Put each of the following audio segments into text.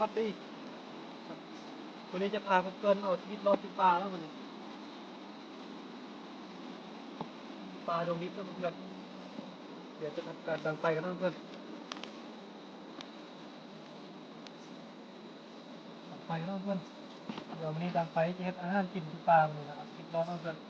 วัสดีครับวันนี้จะพาเพื่อนๆเอาชีวิตรอดที่ป่าแล้ววันนี้ป่าตรงนี้เพื่อนเพื่อนๆเดี๋ยวจะทำการดังไฟกันเพื่อนดังไฟกันนะเพื่อนเดี๋ยววันนี้ดังไฟจะเฮ็ดอาหารกินที่ป่าเลยนะครับชีวิตรอดเพื่อน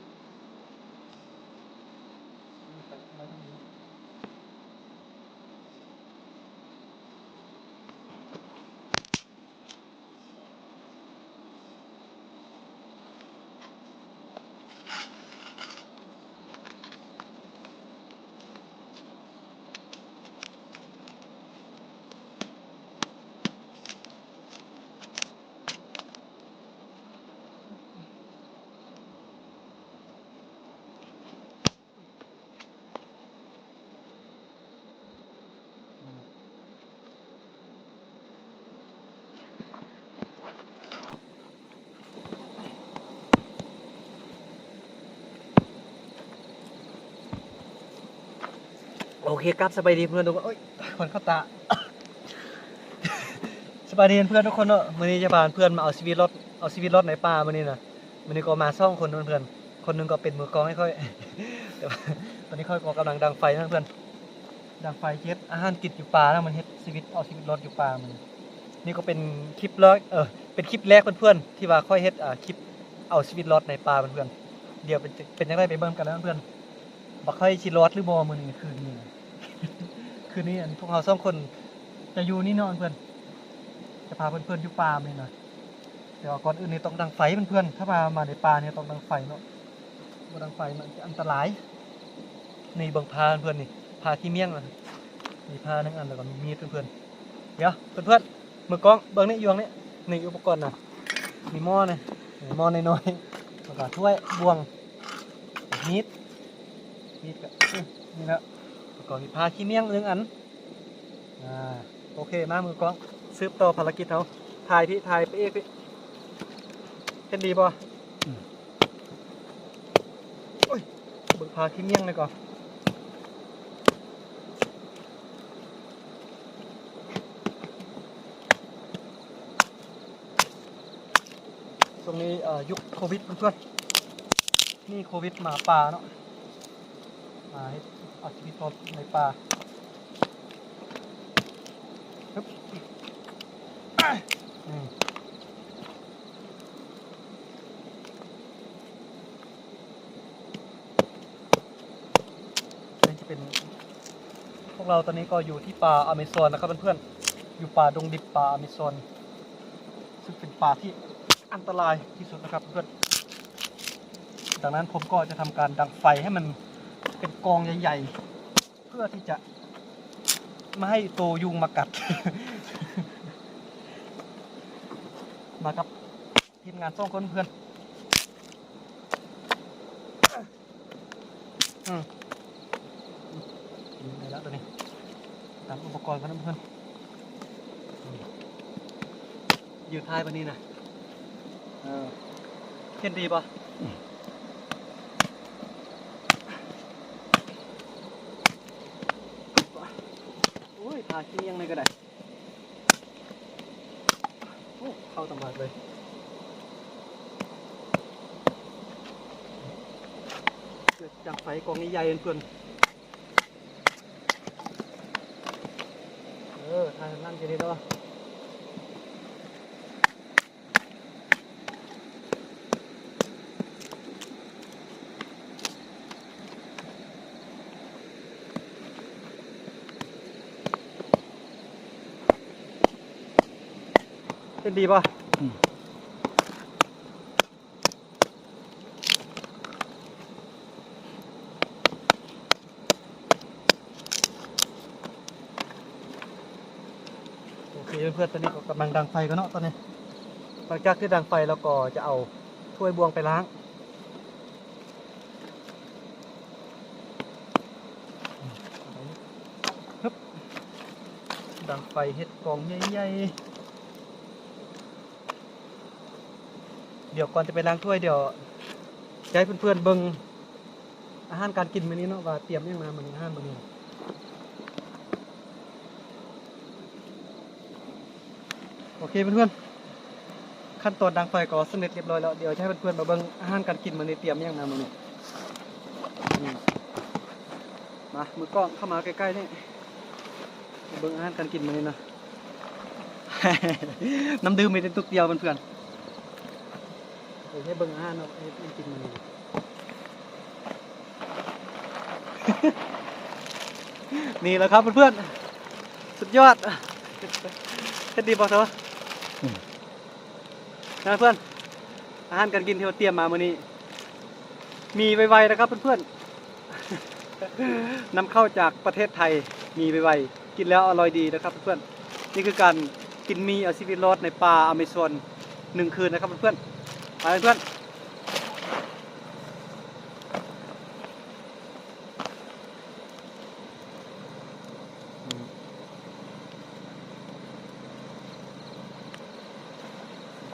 โอเคครับสบายดีเพื่อนทุกคนโอ้ยคนเข้าตา สบายดีเพื่อนทุกคนเนอะมื้อนี้จะพาเพื่อนมาเอาชีวิตรถเอาชีวิตรถในป่ามื้อนี้นะมื้อนี้ก็มาซ่องคนเพื่อนๆคนหนึงก็เป็นมือกลองให้ค่อยแต่ว่าตอนนี้ค่อยก็กำลังดังไฟนะเพื่อนดังไฟเฮ็ดอาหารกินอยู่ป่านะมันเฮ็ดชีวิตเอาชีวิตรถอยู่ป่ามันนี่ก็เป็นคลิปแรกเออเป็นคลิปแรกเพื่อนๆที่ว่าค่อยเฮ็ดอ่าคลิปเอาชีวิตรถในป่าเพื่อนๆเดี๋ยวเป็นเป็นยังไงไปเบิ่งกันแล้วเพื่อนๆบ่ค่อยสิรอดหรือบ่มือนี้คืนนี้ คืนนี้อันพวกเราสองคนจะอยู่นี่นอนเพื่อน จะพาเพื่อนๆอยู่ป่าเลยนะเดี๋ยวก่อนอื่นนี่ต้องดังไฟเพื่อนๆถ้าพามาในป่าเนี่ยต้องดังไฟเนาะบ่ดังไฟมันจะอันตรายนี่เบิ่งพาเพื่อนๆนี่พาขี้เมี่ยงนะมีพาหนึ่งอันแล้วก็มีมีดเพื่อนๆเดี๋ยวเพื่อนๆมือกล้องเบิ่งนี่ยู่ตรงนี้นี่อุปกรณ์นะมีหม้อนะหม้อน้อยๆแล้วก็ถ้วยบวงมีดมีดก็นี่นะแล้ว ก็มีพาขี้เมี่ยงหนึ่งอันอ่าโอเคมามือกล้องซืบต่อภารกิจเขาถ่ายพี่ถ่ายไปเอกพี่เป็นดีป่ะโอ้ยเบิกพาขี้เมี่ยงเลยก่อนตรงนี้เอ่อยุคโควิดเพื่อนๆนี่โควิดหมาป่าเนาะมาให้ เอาชีวิตรอดในป่าฮึบอืมนี่จะเป็น พวกเราตอนนี้ก็อยู่ที่ป่าอเมซอนนะครับเพื่อนๆ อยู่ป่าดงดิบป่าอเมซอน ซึ่งเป็นป่าที่อันตรายที่สุดนะครับเพื่อนดังนั้นผมก็จะทำการดังไฟให้มัน เป็นกองใหญ่ๆ เพื่อที่จะไม่ให้ตัวยุงมากัด มากับทีมงานส่องคนเพื่อนอืมได้แล้วตัวนี้ตามอุปกรณ์กันนะเพื่อนอืมยืดท้ายวันนี้นะเออเห็นดีปะ โอ้ยพาขี้เลี้ยงก็ได้โอ้เข้าตำบากเลยเกิดจากไฟกองใหญ่ๆเพื่อนเออทายนั่นจะดีแล้ว เป็นดีป่ะโอเคเพื่อนๆตอนนี้ก็กำลังดังไฟกันเนาะตอนนี้หลังจากที่ดังไฟแล้วก็จะเอาถ้วยบวงไปล้างฮึบดังไฟเฮ็ดกองใหญ่ๆ เดี๋ยวก่อนจะไปล้างถ้วยเดี๋ยวจะให้เพื่อนๆเบิ่งอาหารการกินมื้อนี้เนาะว่าเตรียมยังมามื้อนี้อาหารมื้อนี้โอเคเพื่อนๆขั้นตอนดังไฟก็สำเร็จเรียบร้อยแล้วเดี๋ยวจะให้เพื่อนๆมาเบิ่งอาหารการกินมื้อนี้เตรียมยังมามื้อนี้มมามือกล้องเข้ามาใกล้ๆนี่เบิ่งอาหารการกินมื้อนี้นะน้ำดื่มมีแต่ตุกเดียวเพื่อนๆ เดี๋ยวให้เบิ่งอาหารเนาะให้มันกินมื้อนี้นี่แหละครับเพื่อนๆสุดยอดเฮ็ดดีบ่เถอะนะเพื่อนอาหารการกินที่เราเตรียมมามื่อนี้ มีไวๆนะครับเพื่อนๆนำเข้าจากประเทศไทยมีไวๆกินแล้วอร่อยดีนะครับเพื่อนๆนี่คือการกินมีเอาชีวิตรอดในป่าอเมซอนหนึ่งคืนนะครับเพื่อนๆ ไปเพื่อนโอ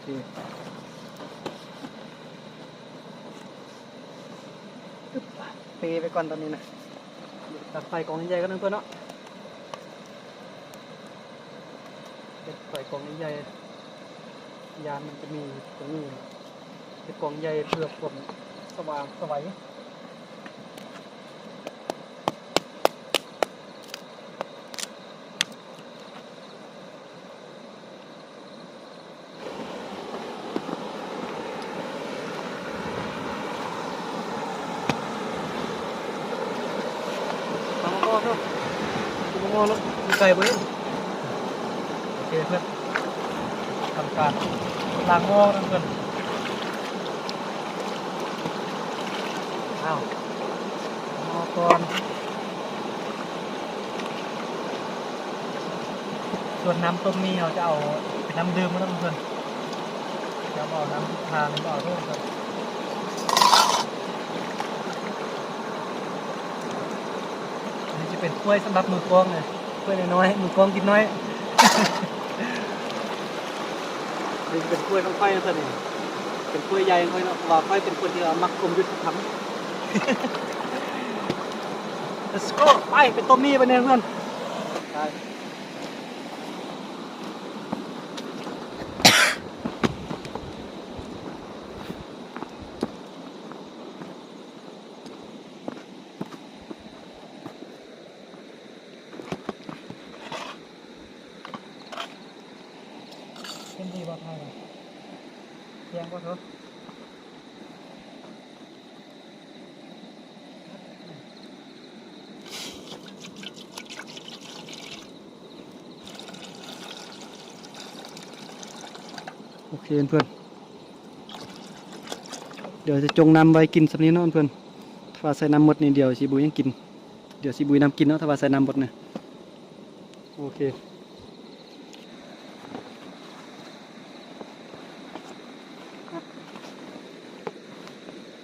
เคไปก่อนตอนนี้นะตัดไฟกองใหญ่ๆกันนะเพื่อนเนาะเด็ดไฟกองใหญ่ยานมันจะมีตรงนี้ เป็นกองใหญ่เพื่อความสว่างสวัยทางมอเนาะทางมอเนาะไก่บ่เนี่ยโอเคเพื่อนทำการล้างหม้อนเพื่อน อ้าวหม้อก่อนส่วนน้ำต้มมีเราจะเอาเป็นน้ำดื่มมาแล้วเพื่อนจะเอาน้ำทานไม่เอาด้วยเพื่อนอันนี้จะเป็นกล้วยสำหรับมือกลองเลยกล้วยน้อยๆมือกลองกินน้อยนี่จะเป็นกล้วยน้องไฟนะท่านนี่เป็นกล้วยใหญ่ของไฟเนาะเพราะว่าไฟเป็นคนที่ว่ามักกลมยุทธธรรม Let's go ไปเป็นต้มนี่ไปเนี่ยเพื่อนไปเป็นดีบ่าไทยเสียงบ่เถอะ เคเพื่อนเดี๋ยวจะจงนำไว้กินสักนี้เนาะเพื่อนถ้าใส่น้ำหมดนี่เดี๋ยวสิบุยยังกิน เดี๋ยวสิบุยนำกินเนาะถ้าใส่น้ำหมดเนี่ยโอเค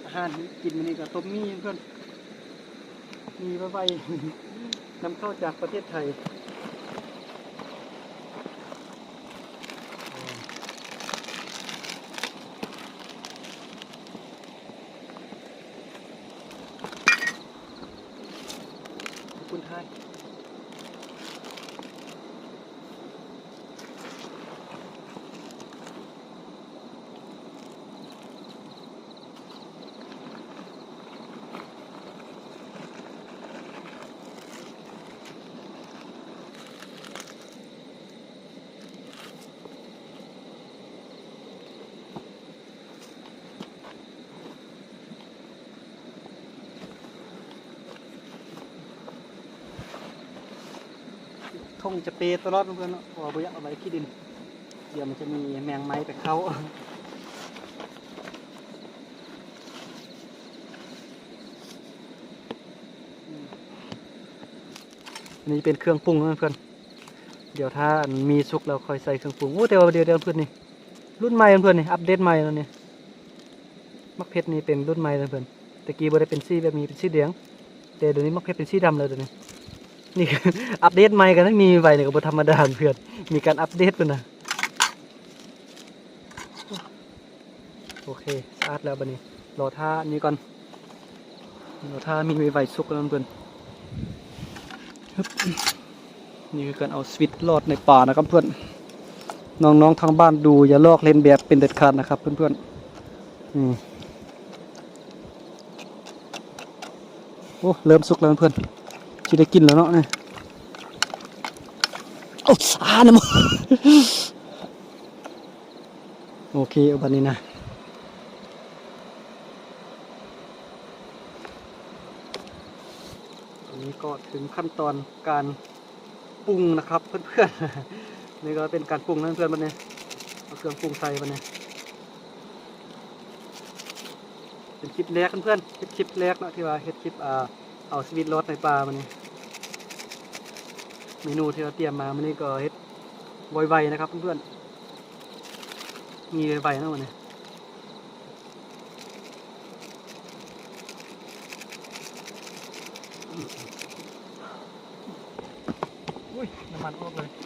อาหารกินมันนี่ก็ต้มมี่เพื่อน มีไว้ไว้นำเข้าจากประเทศไทย ทงจะเปตลอดเพื่อนเนาะเพราะว่าบ่อยากเอาไว้ขี้ดิน เดี๋ยวมันจะมีแมงไม้ไปเข้าอันนี้เป็นเครื่องปรุงเพื่อนเดี๋ยวถ้ามีสุกเราค่อยใส่เครื่องปรุงโอ้แต่ว่าเดี๋ยวเดี๋ยวเพื่อนนี่รุ่นใหม่เพื่อนนี่อัปเดตใหม่แล้วนี่มักเพชรนี่เป็นรุ่นใหม่เพื่อนตะกี้บ่ได้เป็นสีแบบนี้เป็นสีเหลืองแต่เดี๋ยวนี้มักเพชรเป็นสีดำเลยเดี๋ยวนี้ นี่อัปเดตใหม่กันมีไว้เนี่ยก็บธรรมดาเพื่อนมีการอัปเดตเพื่อนนะโอเคสะอาดแล้วบัดนี้รอท่านี้ก่อนรอท่ามีไว้สุกแล้วเพื่อนนี่คือการเอาสวิตช์ลอดในป่านะครับเพื่อนน้องๆทางบ้านดูอย่าลอกเลียนแบบเป็นเด็ดขาดนะครับ เพื่อนๆอืมโอ้เริ่มสุกแล้วเพื่อน ได้กินแล้วเนาะเนี่ยโอ้อานะมึงโอเคเอาบันนี้นะอันนี้ก็ถึงขั้นตอนการปรุงนะครับเพื่อนๆ นี่ก็เป็นการปรุงนะเพื่อนมันนี่ยเอาเครื่องปรุงใส่มันนี่ยเป็นคลิปแรกเพื่อนๆคลิปแรกเนาะที่ว่าเฮ็ดคลิปอ่าเอาสวิตรสในปลามันนี่ เมนูที่เราเตรียมมามันนี่ก็เฮ็ดไวๆนะครับเพื่อนๆ มีไวๆนะมันเนี่ยอุ้ยน้ำมันออกเลย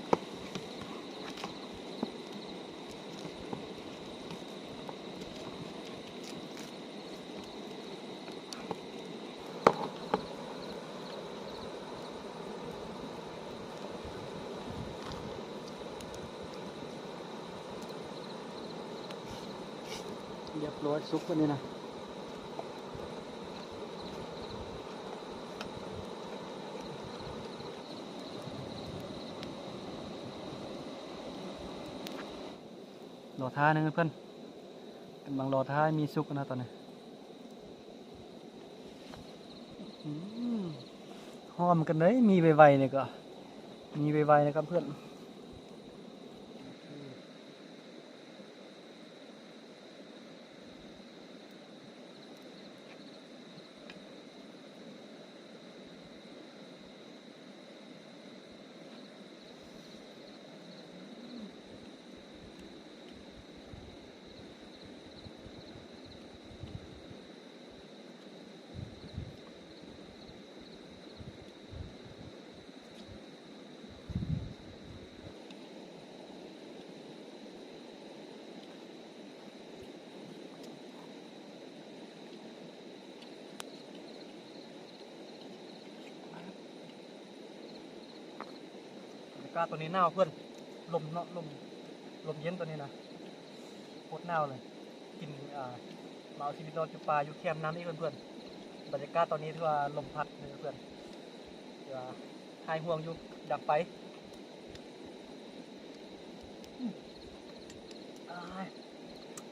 ร้อยซุปวันนี้นะรอท่าหนึงเพื่อนกำลังรอท่ามีซุปนะตอนนี้หอมกันเลยมีไวๆเนี่ยก็ มีไวๆนะครับเพื่อนาตัวนี้หนาวเพื่อนลมเนาะลมลมเย็นตัวนี้นะโคตรหนาวเลยกินอ่ามาเอาชีวิตรอดอยู่ป่าอยู่แคมป์น้ำนี่เพื่อนๆบรรยากาศตอนนี้ถือว่าลมพัดเลยเพื่อนถือว่าหายห่วงอยู่ดับไฟอืมอ้าย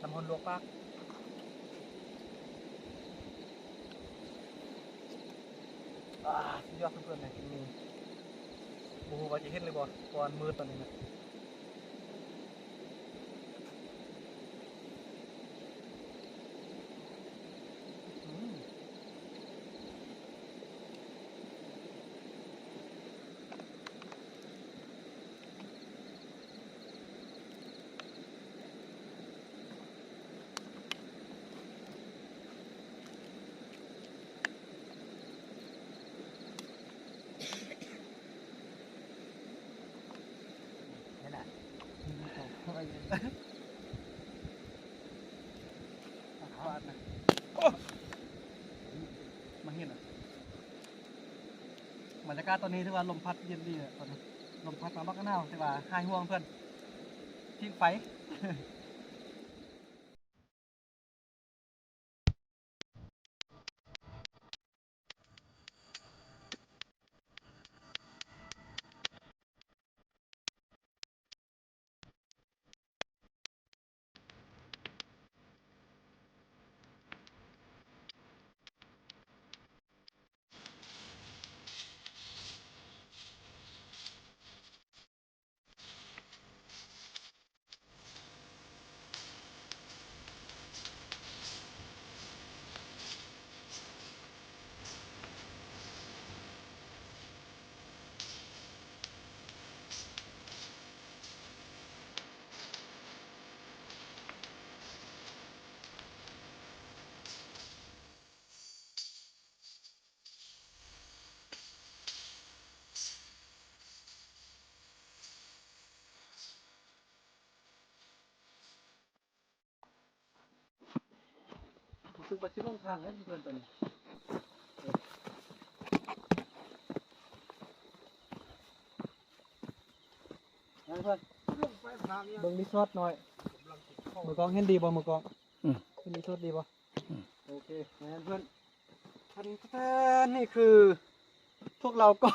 น้ำมันลวกปากอ่าสุดยอดเพื่อนๆเลยมี บูฮูว่าจะเห็นเลยบ่ก่อนมืดตอนนี้นะ อืมนี่แหละเอาอันนะโอ้มาเห็นอะบ รยากาศตอนนี้ถือว่าลมพัดเย็นดีอะตอนนี้ลมพัดมาบักหน้าวแต่ว่าหายห่วงเพื่อนทิ้งไฟ รู้สึกว่าชิลงทางแล้วเพื่อนตัวนี้นั่นเพื่อนลงไปพาเบิ่งรีสอร์ทหน่อยมือกองเห็นดีบ่มือกองอืมเห็นรีสอร์ทดีบ่อืมโอเคงั้นเพื่อนท่านท่านนี่คือ พวกเราก็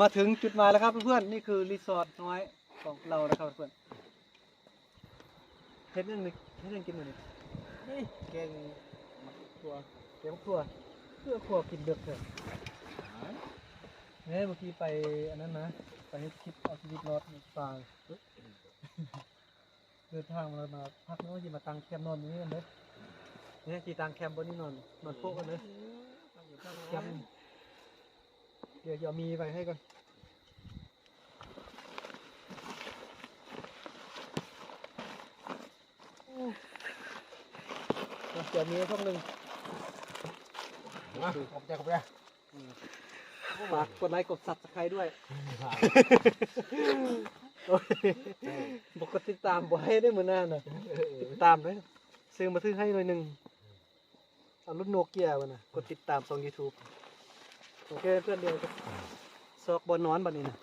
มาถึงจุดหมายแล้วครับเพื่อนๆนี่คือรีสอร์ทน้อยของเรานะครับเพื่อนเฮ็ดยังไงเฮ็ดยังกินอยู่นี่นี่แกง ครัวแกงครัวเพื่อครัวกินเดือกเถอะเนี่ยเมื่อกี้ไปอันนั้นนะไปเฮ็ดคลิปเอาชีวิตรอดในป่าเดินทางมามาพักน้อยที่มาตั้งแคมป์นอนอยู่นี่กันเลยเนี่ยที่ตั้งแคมป์บนนี้นอนนอนโป๊ะกันเลยแคมป์เดี๋ยวเดี๋ยวมีไปให้ก่อนเดี๋ยวมีช่องหนึ่ง ขอบใจขอบใจฝากกดไลค์กดซับสไครด้วยบอกกติดตามบ่ให้ได้เหมือนนั่นน่ะติดตามเลยซื้อมาซื้อให้หน่อยหนึ่งเอารุ่นโนเกียมันน่ะกดติดตามช่องยูทูบโอเคเพื่อนเดียวซอกบอลนอนบันนี้นะ